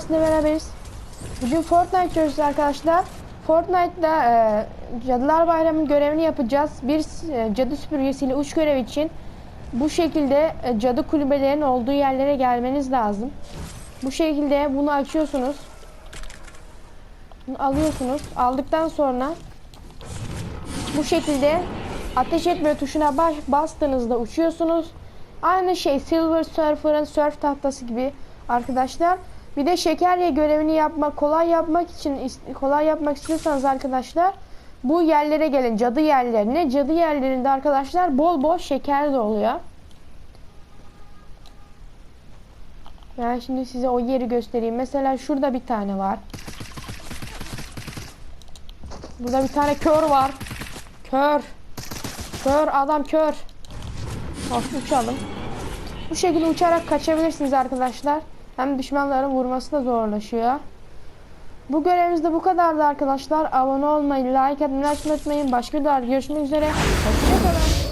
sizinle beraberiz. Bugün Fortnite çözeceğiz arkadaşlar. Fortnite'da e, Cadılar Bayramı görevini yapacağız. Bir e, cadı süpürgesiyle uç görev için bu şekilde e, cadı kulübelerinin olduğu yerlere gelmeniz lazım. Bu şekilde bunu açıyorsunuz. Bunu alıyorsunuz. Aldıktan sonra bu şekilde ateş etme tuşuna baş, bastığınızda uçuyorsunuz. Aynı şey Silver Surfer'ın surf tahtası gibi arkadaşlar. Bir de şekerye görevini yapmak, kolay yapmak için kolay yapmak istiyorsanız arkadaşlar bu yerlere gelin cadı yerlerine. Cadı yerlerinde arkadaşlar bol bol şeker de oluyor. Ben şimdi size o yeri göstereyim. Mesela şurada bir tane var. Burada bir tane kör var. Kör. Kör adam kör. Of uçalım. Bu şekilde uçarak kaçabilirsiniz arkadaşlar. Hem düşmanların vurması da zorlaşıyor. Bu görevimiz de bu kadardı arkadaşlar. Abone olmayı, like atmayı unutmayın. Başka videolarda görüşmek üzere. Hoşçakalın.